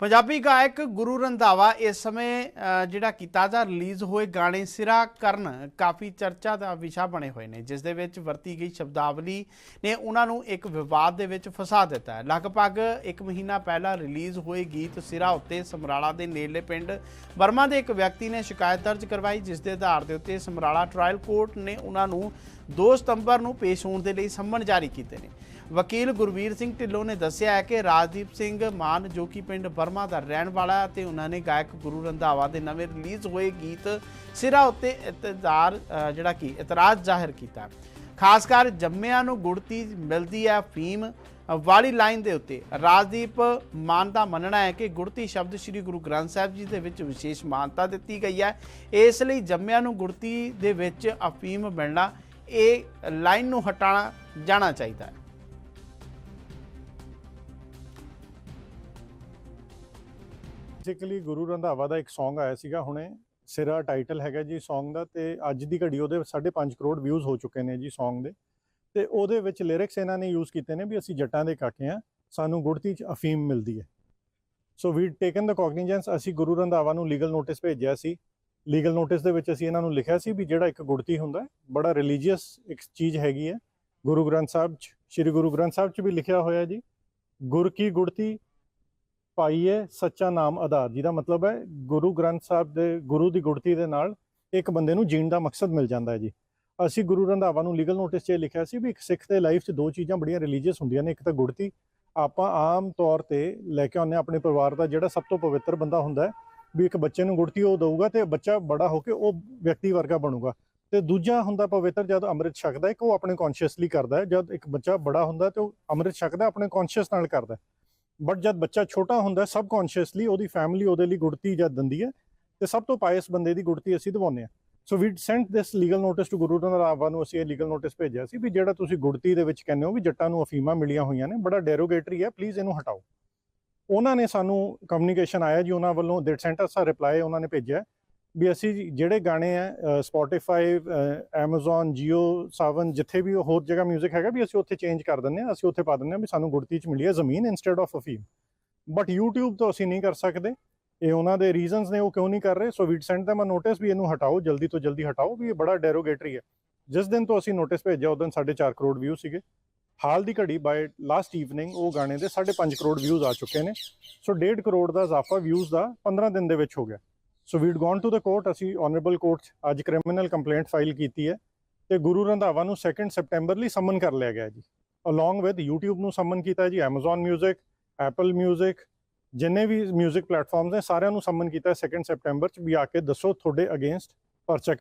ਪੰਜਾਬੀ ਗਾਇਕ ਗੁਰੂ ਰੰਧਾਵਾ ਇਸ ਸਮੇਂ ਜਿਹੜਾ ਕੀਤਾ ਤਾਜ਼ਾ ਰਿਲੀਜ਼ ਹੋਏ ਗਾਣੇ ਸਿਰਾ ਕਰਨ ਕਾਫੀ ਚਰਚਾ ਦਾ ਵਿਸ਼ਾ ਬਣੇ ਹੋਏ ਨੇ, ਜਿਸ ਦੇ ਵਿੱਚ ਵਰਤੀ ਗਈ ਸ਼ਬਦਾਵਲੀ ਨੇ ਉਹਨਾਂ ਨੂੰ ਇੱਕ ਵਿਵਾਦ ਦੇ ਵਿੱਚ ਫਸਾ ਦਿੱਤਾ ਹੈ। ਲਗਭਗ 1 ਮਹੀਨਾ ਪਹਿਲਾਂ ਰਿਲੀਜ਼ ਹੋਏ ਗੀਤ ਸਿਰਾ ਉੱਤੇ ਸਮਰਾਲਾ ਦੇ ਨੇੜਲੇ ਪਿੰਡ ਬਰਮਾ ਦੇ ਇੱਕ ਵਿਅਕਤੀ ਨੇ ਸ਼ਿਕਾਇਤ ਦਰਜ ਕਰਵਾਈ, ਜਿਸ ਦੇ ਆਧਾਰ ਦੇ ਉੱਤੇ ਸਮਰਾਲਾ ਟ੍ਰਾਇਲ ਕੋਰਟ ਨੇ ਉਹਨਾਂ ਨੂੰ 2 ਸਤੰਬਰ ਨੂੰ ਪੇਸ਼ ਹੋਣ ਦੇ ਲਈ ਸੰਮਨ ਜਾਰੀ ਕੀਤੇ ਨੇ। ਵਕੀਲ ਗੁਰਵੀਰ ਸਿੰਘ ਢਿੱਲੋਂ ਨੇ ਦੱਸਿਆ ਹੈ ਕਿ ਰਾਜਦੀਪ ਸਿੰਘ ਮਾਨ, ਜੋ ਕਿ ਪਿੰਡ ਬਰਮਾ ਦਾ ਰਹਿਣ ਵਾਲਾ ਹੈ ਤੇ ਉਹਨਾਂ ਨੇ ਗਾਇਕ ਗੁਰੂ ਰੰਧਾਵਾ ਦੇ ਨਵੇਂ ਰਿਲੀਜ਼ ਹੋਏ ਗੀਤ ਸਿਰਾ ਉੱਤੇ ਇਤਜ਼ਾਰ ਜਿਹੜਾ ਕਿ ਇਤਰਾਜ਼ ਜ਼ਾਹਿਰ ਕੀਤਾ। ਖਾਸ ਕਰ ਜੰਮਿਆਂ ਨੂੰ ਗੁੜਤੀ ਮਿਲਦੀ ਹੈ ਫੀਮ ਵਾਲੀ ਲਾਈਨ ਦੇ ਉੱਤੇ। ਰਾਜਦੀਪ ਮਾਨ ਦਾ ਮੰਨਣਾ ਹੈ ਕਿ ਗੁੜਤੀ ਸ਼ਬਦ ਸ੍ਰੀ ਗੁਰੂ ਗ੍ਰੰਥ ਸਾਹਿਬ ਜੀ ਦੇ ਵਿੱਚ ਵਿਸ਼ੇਸ਼ ਮਾਨਤਾ ਦਿੱਤੀ ਗਈ ਹੈ। ਇਸ ਲਈ ਜੰਮਿਆਂ ਨੂੰ ਗੁੜਤੀ ਦੇ ਵਿੱਚ ਅਫੀਮ ਮਿਲਣਾ ਇਹ ਲਾਈਨ ਨੂੰ ਹਟਾਣਾ ਜਾਣਾ ਚਾਹੀਦਾ ਹੈ ਬੇਸਿਕਲੀ ਗੁਰੂ ਰੰਧਾਵਾ ਦਾ ਇੱਕ Song ਆਇਆ ਸੀਗਾ ਹੁਣੇ. ਸਿਰਾ ਟਾਈਟਲ ਹੈਗਾ ਜੀ Song ਦਾ ਤੇ ਅੱਜ ਦੀ ਘੜੀ ਉਹਦੇ 5.5 ਕਰੋੜ ਵਿਊਜ਼ ਹੋ ਚੁੱਕੇ ਨੇ ਜੀ Song ਦੇ। ਤੇ ਉਹਦੇ ਵਿੱਚ ਲਿਰਿਕਸ ਇਹਨਾਂ ਨੇ ਯੂਜ਼ ਕੀਤੇ ਨੇ ਵੀ ਅਸੀਂ ਜੱਟਾਂ ਦੇ ਕਾਕੇ ਆ ਸਾਨੂੰ ਗੁੜਤੀ ਚ ਅਫੀਮ ਮਿਲਦੀ ਹੈ। ਸੋ ਵੀ ਟੇਕਨ ਦਾ ਕੋਗਨੀਜੈਂਸ ਅਸੀਂ ਗੁਰੂ ਰੰਧਾਵਾ ਨੂੰ ਲੀਗਲ ਨੋਟਿਸ ਭੇਜਿਆ ਸੀ। ਲੀਗਲ ਨੋਟਿਸ ਦੇ ਵਿੱਚ ਅਸੀਂ ਇਹਨਾਂ ਨੂੰ ਲਿਖਿਆ ਸੀ ਵੀ ਜਿਹੜਾ ਇੱਕ ਗੁੜਤੀ ਹੁੰਦਾ ਬੜਾ ਰਿਲੀਜੀਅਸ ਇੱਕ ਚੀਜ਼ ਹੈਗੀ ਹੈ। ਗੁਰੂ ਗ੍ਰੰਥ ਸਾਹਿਬ ਚ, ਸ੍ਰੀ ਗੁਰੂ ਗ੍ਰੰਥ ਸਾਹਿਬ ਚ ਵੀ ਲਿਖਿਆ ਹੋਇਆ ਜੀ, ਗੁਰ ਕੀ ਗੁੜਤੀ ਪਾਈਏ ਸੱਚਾ ਨਾਮ ਆਧਾਰ, ਜਿਹਦਾ ਮਤਲਬ ਹੈ ਗੁਰੂ ਗ੍ਰੰਥ ਸਾਹਿਬ ਦੇ ਗੁਰੂ ਦੀ ਗੁੜਤੀ ਦੇ ਨਾਲ ਇੱਕ ਬੰਦੇ ਨੂੰ ਜੀਣ ਦਾ ਮਕਸਦ ਮਿਲ ਜਾਂਦਾ ਹੈ ਜੀ। ਅਸੀਂ ਗੁਰੂ ਰੰਧਾਵਾ ਨੂੰ ਲੀਗਲ ਨੋਟਿਸ 'ਚ ਇਹ ਲਿਖਿਆ ਸੀ ਵੀ ਇੱਕ ਸਿੱਖ ਦੇ ਲਾਈਫ 'ਚ ਦੋ ਚੀਜ਼ਾਂ ਬੜੀਆਂ ਰਿਲੀਜੀਅਸ ਹੁੰਦੀਆਂ ਨੇ, ਇੱਕ ਤਾਂ ਗੁੜਤੀ, ਆਪਾਂ ਆਮ ਤੌਰ ਤੇ ਲੈ ਕੇ ਆਉਂਦੇ ਹਾਂ ਆਪਣੇ ਪਰਿਵਾਰ ਦਾ ਜਿਹੜਾ ਸਭ ਤੋਂ ਪਵਿੱਤਰ ਬੰਦਾ ਹੁੰਦਾ ਹੈ ਵੀ ਇੱਕ ਬੱਚੇ ਨੂੰ ਗੁੜਤੀ ਉਹ ਦਊਗਾ ਤੇ ਬੱਚਾ ਬੜਾ ਹੋ ਕੇ ਉਹ ਵਿਅਕਤੀ ਵਰਗਾ ਬਣੂਗਾ। ਤੇ ਦੂਜਾ ਹੁੰਦਾ ਪਵਿੱਤਰ ਜਦ ਅੰਮ੍ਰਿਤ ਛਕਦਾ ਹੈ ਕਿ ਉਹ ਆਪਣੇ ਕੌਨਸ਼ੀਅਸਲੀ ਕਰਦਾ ਹੈ, ਜਦ ਇੱਕ ਬੱਚਾ ਬੜਾ ਹੁੰਦਾ ਤੇ ਉਹ ਅੰਮ੍ਰਿਤ ਛਕਦਾ ਆਪਣੇ ਕੌਨਸ਼ੀਅਸ ਨਾਲ ਕਰਦਾ ਬਟ ਜਦ ਬੱਚਾ ਛੋਟਾ ਹੁੰਦਾ ਸਬ ਕੌਨਸ਼ੀਅਸਲੀ ਉਹਦੀ ਫੈਮਿਲੀ ਉਹਦੇ ਲਈ ਗੁੜਤੀ ਜਦ ਦਿੰਦੀ ਹੈ, ਤੇ ਸਭ ਤੋਂ ਪਾਇਸ ਬੰਦੇ ਦੀ ਗੁੜਤੀ ਅਸੀਂ ਦਿਵਾਉਂਦੇ ਹਾਂ। So we sent this legal notice to Guru Randhawa ਨੂੰ ਅਸੀਂ ਇਹ ਲੀਗਲ ਨੋਟਿਸ ਭੇਜਿਆ ਸੀ ਵੀ ਜਿਹੜਾ ਤੁਸੀਂ ਗੁੜਤੀ ਦੇ ਵਿੱਚ ਕਹਿੰਦੇ ਹੋ ਵੀ ਜੱਟਾਂ ਨੂੰ ਅਫੀਮਾਂ ਮਿਲੀਆਂ ਹੋਈਆਂ ਨੇ, ਬੜਾ ਡੈਰੋਗੇਟਰੀ ਹੈ ਪਲੀਜ਼ ਇਹਨੂੰ ਹਟਾਓ। ਉਹਨਾਂ ਨੇ ਸਾਨੂੰ ਕਮਿਊਨੀਕੇਸ਼ਨ ਆਇਆ ਜੀ, ਉਹਨਾਂ ਵੱਲੋਂ ਦੇ ਸੈਂਟ ਅਸ ਰਿਪਲਾਈ ਉਹਨਾਂ ਨੇ ਭੇਜਿਆ। ਵੀ ਅਸੀਂ ਜਿਹੜੇ ਗਾਣੇ ਆ ਸਪੋਟੀਫਾਈ Amazon, Jio ਸਾਵਨ ਜਿੱਥੇ ਵੀ ਹੋਰ ਜਗ੍ਹਾ 뮤직 ਹੈਗਾ ਵੀ ਅਸੀਂ ਉੱਥੇ ਚੇਂਜ ਕਰ ਦਿੰਦੇ ਆ, ਅਸੀਂ ਉੱਥੇ ਪਾ ਦਿੰਦੇ ਆ ਵੀ ਸਾਨੂੰ ਗੁੜਤੀ ਚ ਮਿਲੀ ਹੈ ਜ਼ਮੀਨ ਇਨਸਟੈਡ ਆਫ ਅਫੀਮ ਬਟ YouTube ਤੋਂ ਅਸੀਂ ਨਹੀਂ ਕਰ ਸਕਦੇ। ਇਹ ਉਹਨਾਂ ਦੇ ਰੀਜ਼ਨਸ ਨੇ, ਉਹ ਕਿਉਂ ਨਹੀਂ ਕਰ ਰਹੇ? So we'd send them a notice ਵੀ ਇਹਨੂੰ ਹਟਾਓ, ਜਲਦੀ ਤੋਂ ਜਲਦੀ ਹਟਾਓ, ਵੀ ਇਹ ਬੜਾ ਡੈਰੋਗੇਟਰੀ ਹੈ ਜਿਸ ਦਿਨ ਤੋਂ ਅਸੀਂ ਨੋਟਿਸ ਭੇਜਿਆ ਉਸ ਦਿਨ 4.5 ਕਰੋੜ ਵਿਊ ਸੀਗੇ। ਹਾਲ ਦੀ ਘੜੀ ਬਾਈ ਲਾਸਟ ਈਵਨਿੰਗ ਉਹ ਗਾਣੇ ਦੇ 5.5 ਕਰੋੜ ਵਿਊਜ਼ ਆ ਚੁੱਕੇ ਨੇ। ਸੋ 1.5 ਕਰੋੜ ਦਾ ਇਜ਼ਾਫਾ ਵਿਊਜ਼ ਦਾ 15 ਦਿਨ ਦੇ ਵਿੱਚ ਹੋ ਗਿਆ। So we'd gone to the court ਅਸੀਂ ਆਨਰੇਬਲ ਕੋਰਟ 'ਚ ਅੱਜ ਕ੍ਰਿਮੀਨਲ ਕੰਪਲੇਂਟ ਫਾਈਲ ਕੀਤੀ ਹੈ ਤੇ ਗੁਰੂ ਰੰਧਾਵਾ ਨੂੰ 2 ਸਪਟੈਂਬਰ ਲਈ ਸਮਨ ਕਰ ਲਿਆ ਗਿਆ ਜੀ। ਅਲੋਂਗ ਵਿਦ YouTube ਨੂੰ ਸਮਨ ਕੀਤਾ ਜੀ, Amazon Music, Apple Music, ਜਿੰਨੇ ਵੀ 뮤직 ਪਲੇਟਫਾਰਮਸ ਨੇ ਸਾਰਿਆਂ ਨੂੰ ਸਮਨ ਕੀਤਾ 2 ਸਪਟੈਂਬਰ 'ਚ ਵੀ ਆ ਕੇ ਦੱਸੋ ਤੁਹਾਡੇ ਅਗੇਂਸਟ ਪਰਚਾ